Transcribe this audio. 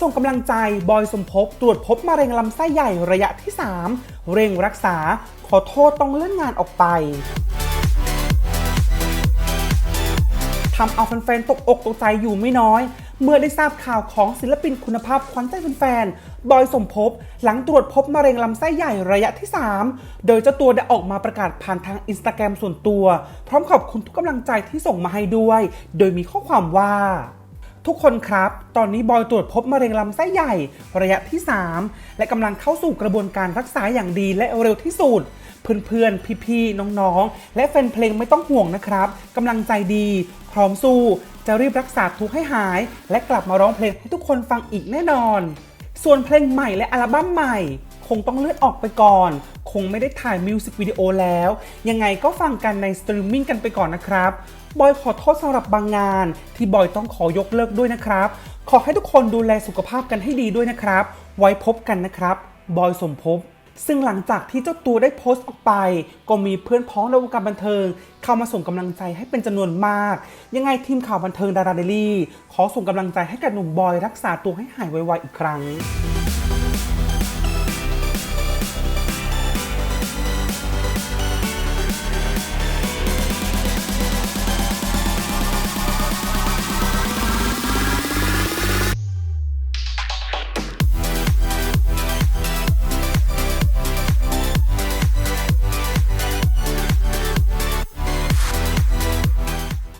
ส่งกำลังใจ บอยสมภพตรวจพบมะเร็งลำไส้ใหญ่ระยะที่ 3 เร่งรักษา ขอโทษต้องเลื่อนงานออกไปทำเอาแฟนๆตกอกตกใจอยู่ไม่น้อย เมื่อได้ทราบข่าวของศิลปินคุณภาพขวัญใจแฟนๆบอยสมภพหลังตรวจพบมะเร็งลำไส้ใหญ่ระยะที่ 3 โดยเจ้าตัวได้ออกมาประกาศผ่านทางอินสตาแกรมส่วนตัว พร้อมขอบคุณทุกกำลังใจที่ส่งมาให้ด้วย โดยมีข้อความว่า ทุกคนครับ ตอนนี้บอยตรวจพบมะเร็งลำไส้ใหญ่ ระยะที่ 3 และกำลังเข้าสู่กระบวนการรักษาอย่างดีและเร็วที่สุด เพื่อนๆ พี่ๆ น้องๆ และแฟนเพลงไม่ต้องห่วงนะครับ กำลังใจดี พร้อมสู้ จะรีบรักษาทุกให้หาย และกลับมาร้องเพลงให้ทุกคนฟังอีกแน่นอน ส่วนเพลงใหม่และอัลบั้มใหม่ คงต้องเลื่อนออกไปก่อน คงไม่ได้ถ่ายมิวสิกวิดีโอแล้ว ยังไงก็ฟังกันในสตรีมมิ่งกันไปก่อนนะครับ บอยขอโทษสำหรับบางงาน ที่บอยต้องขอยกเลิกด้วยนะครับ ขอให้ทุกคนดูแลสุขภาพกันให้ดีด้วยนะครับ ไว้พบกันนะครับ บอยสมภพซึ่งหลังจากที่เจ้าตัวได้โพสต์ออกไป ก็มีเพื่อนพ้องในวงการบันเทิง เข้ามาส่งกำลังใจให้เป็นจำนวนมาก ยังไงทีมข่าวบันเทิงดาราเดลี่ ขอส่งกำลังใจให้กับหนุ่มบอยรักษาตัวให้หายไวๆอีกครั้ง